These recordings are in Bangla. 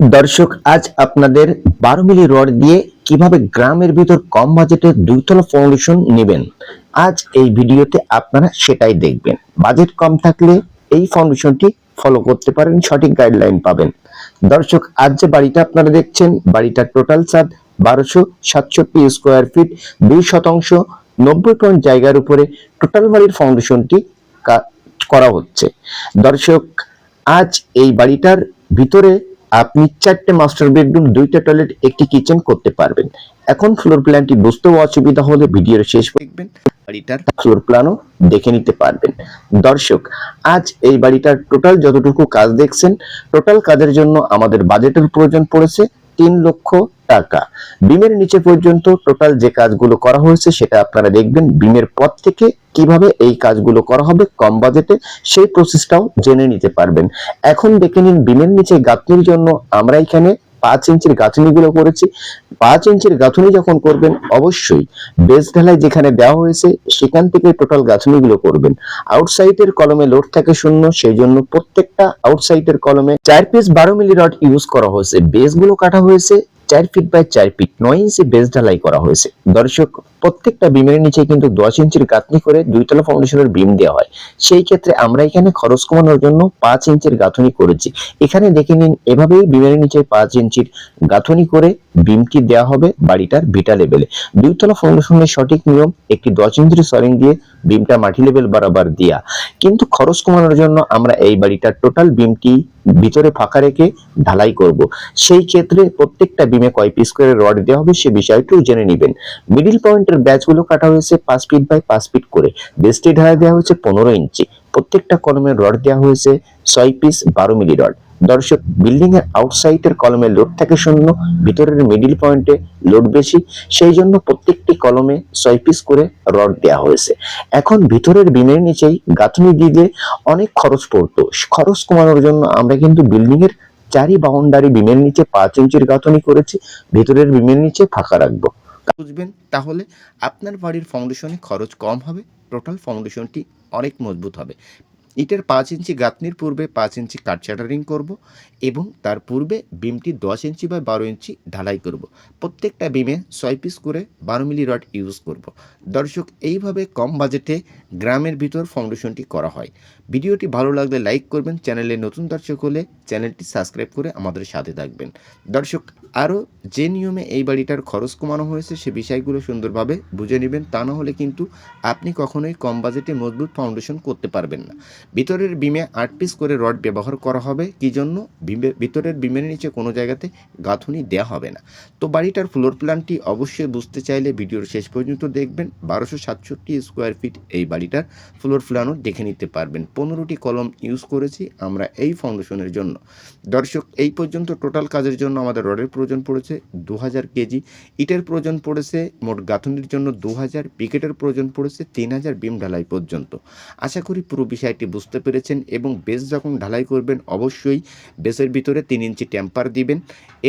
দর্শক, আজ আপনাদের বারো মিলি রড দিয়ে কীভাবে গ্রামের ভিতর কম বাজেটে দুইতলা ফাউন্ডেশন নেবেন, আজ এই ভিডিওতে আপনারা সেটাই দেখবেন। বাজেট কম থাকলে এই ফাউন্ডেশনটি ফলো করতে পারেন, সঠিক গাইডলাইন পাবেন। দর্শক, আজ যে বাড়িটা আপনারা দেখছেন, বাড়িটার টোটাল ছাদ বারোশো সাতষট্টি স্কোয়ার ফিট দুই শতাংশ নব্বই পয়েন্ট জায়গার উপরে টোটাল বাড়ির ফাউন্ডেশনটি করা হচ্ছে। দর্শক, আজ এই বাড়িটার ভিতরে আপনি চারটে মাস্টার বেডরুম দুইটা টয়লেট একটি কিচেন করতে পারবেন। এখন ফ্লোর প্ল্যানটি বুঝতেও অসুবিধা হলে ভিডিওর শেষ দেখবেন। বাড়িটার ফ্লোর প্ল্যানও দেখে নিতে পারবেন। দর্শক, আজ এই বাড়িটার টোটাল যতটুকু কাজ দেখছেন টোটাল কাজের জন্য আমাদের বাজেটের প্রয়োজন পড়েছে। তিন লক্ষ টাকা। বিমের নিচে পর্যন্ত টোটাল যে কাজগুলো করা হয়েছে, সেটা আপনারা দেখবেন বিমের পর থেকে কীভাবে এই কাজগুলো করা হবে কম বাজেটে, সেই প্রসেসটাও জেনে নিতে পারবেন। এখন দেখে নিন বিমের নিচে গাঁথনির জন্য আমরা এখানে পাঁচ ইঞ্চির গাঁথনিগুলো করেছি। পাঁচ ইঞ্চির গাঁথনি যখন করবেন, অবশ্যই বেস ঢালাই যেখানে দেওয়া হয়েছে, সেখান থেকে টোটাল গাঁথনিগুলো করবেন। আউটসাইডের কলমে লোড থাকে শূন্য সেই জন্য প্রত্যেকটা আউটসাইডের কলমে চার পিস বারো মিলি রড ইউজ করা হয়েছে। বেসগুলো কাটা হয়েছে চার ফিট বাই চার ফিট নয় ইঞ্চি বেস ঢালাই করা হয়েছে। দর্শক প্রত্যেকটা বিমের নিচে কিন্তু দশ ইঞ্চির গাঁথনি করে দুইতলা ফাউন্ডেশনের বিম দেওয়া হয়। সেই ক্ষেত্রে আমরা এখানে খরচ কমানোর জন্য পাঁচ ইঞ্চির গাঁথনি করেছি। এখানে দেখে নিন, এভাবেই বিমের নিচে পাঁচ ইঞ্চির গাঁথনি করে বিমটি দেওয়া হবে বাড়িটার ভিটা লেভেলে। দুইতলা ফাউন্ডেশনের সঠিক নিয়ম, একটি দশ ইঞ্চির সরিং দিয়ে বিমটা মাটি লেভেল বরাবর দেয়া। কিন্তু খরচ কমানোর জন্য আমরা এই বাড়িটার টোটাল বিমটি ভিতরে ফাঁকা রেখে ঢালাই করব। সেই ক্ষেত্রে প্রত্যেকটা বিমে কয় পিস করে রড দেওয়া হবে সে বিষয়টিও জেনে নেবেন। মিডিল পয়েন্টের ব্যাচগুলো কাটা হয়েছে পাঁচ ফিট বাই পাঁচ ফিট করে। বেস্টি ঢালাই দেওয়া হয়েছে পনেরো ইঞ্চি। প্রত্যেকটা কলমের রড দেওয়া হয়েছে ছয় পিস বারো মিলি রড দর্শক বিল্ডিং এর আউটসাইডের কলমে লোড থাকে শূন্য, ভিতরের মিডিল পয়েন্টে লোড বেশি। সেই জন্য প্রত্যেকটি কলমে ছয় পিস করে রড দেওয়া হয়েছে। এখন ভিতরের বিমের নিচেই গাঁথনি দিলে অনেক খরচ পড়তো। খরচ কমানোর জন্য আমরা কিন্তু বিল্ডিং এর চারি বাউন্ডারি বিমের নিচে পাঁচ ইঞ্চির গাঁথনি করেছি, ভিতরের বিমের নিচে ফাঁকা রাখব। বুঝবেন, তাহলে আপনার বাড়ির ফাউন্ডেশনে খরচ কম হবে টোটাল ফাউন্ডেশনটি অনেক মজবুত হবে। ইটের পাঁচ ইঞ্চি গাঁথনির পূর্বে পাঁচ ইঞ্চি কাট শাটারিং করব এবং তার পূর্বে বিমটি দশ ইঞ্চি বা বারো ইঞ্চি ঢালাই করব। প্রত্যেকটা বিমে ছয় পিস করে বারো মিলি রড ইউজ করব। দর্শক, এইভাবে কম বাজেটে গ্রামের ভিতর ফাউন্ডেশনটি করা হয়। ভিডিওটি ভালো লাগলে লাইক করবেন, চ্যানেলে নতুন দর্শক হলে চ্যানেলটি সাবস্ক্রাইব করে আমাদের সাথে থাকবেন। দর্শক আরও যে নিয়মে এই বাড়িটার খরচ কমানো হয়েছে সে বিষয়গুলো সুন্দরভাবে বুঝে নেবেন। তা না হলে কিন্তু আপনি কখনোই কম বাজেটে মজবুত ফাউন্ডেশন করতে পারবেন না। ভিতরের বিমে আট পিস করে রড ব্যবহার করা হবে। কি জন্য? ভিতরের বিমের নিচে কোনো জায়গাতে গাঁথুনি দেওয়া হবে না। তো বাড়িটার ফ্লোর প্ল্যানটি অবশ্যই বুঝতে চাইলে ভিডিওর শেষ পর্যন্ত দেখবেন। বারোশো সাতষট্টি স্কোয়ার ফিট এই বাড়িটার ফ্লোর প্ল্যানও দেখে নিতে পারবেন। পনেরোটি কলম ইউজ করেছি আমরা এই ফাউন্ডেশনের জন্য। দর্শক, এই পর্যন্ত টোটাল কাজের জন্য আমাদের রডের প্রয়োজন পড়েছে দু হাজার কেজি, ইটের প্রয়োজন পড়েছে মোট গাঁথনির জন্য দু হাজার পিকেটের প্রয়োজন পড়েছে তিন হাজার বিম ঢালাই পর্যন্ত। আশা করি পুরো বিষয়টি বুঝতে পেরেছেন এবং বেস যখন ঢালাই করবেন অবশ্যই বেসের ভিতরে তিন ইঞ্চি টেম্পার দিবেন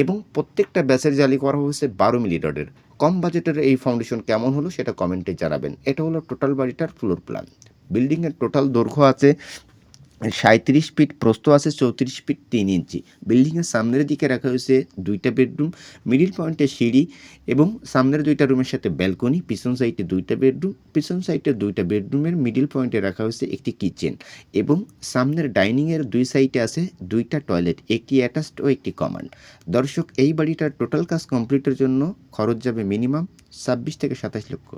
এবং প্রত্যেকটা ব্যাসের জালি করা হয়েছে বারো মিলি রডের কম বাজেটের এই ফাউন্ডেশন কেমন হলো সেটা কমেন্টে জানাবেন। এটা হলো টোটাল বাড়িটার ফ্লোর প্ল্যান। বিল্ডিংয়ের টোটাল দৈর্ঘ্য আছে সাঁত্রিশ ফিট, প্রস্থ আছে চৌত্রিশ ফিট তিন ইঞ্চি। বিল্ডিংয়ের সামনের দিকে রাখা হয়েছে দুইটা বেডরুম, মিডিল পয়েন্টে সিঁড়ি এবং সামনের দুইটা রুমের সাথে ব্যালকনি, পিছন সাইডে দুইটা বেডরুম, পিছন সাইডে দুইটা বেডরুমের মিডিল পয়েন্টে রাখা হয়েছে একটি কিচেন এবং সামনের ডাইনিংয়ের দুই সাইডে আছে দুইটা টয়লেট, একটি অ্যাটাচড ও একটি কমন দর্শক, এই বাড়িটার টোটাল কাজ কমপ্লিটের জন্য খরচ যাবে মিনিমাম ছাব্বিশ থেকে সাতাশ লক্ষ।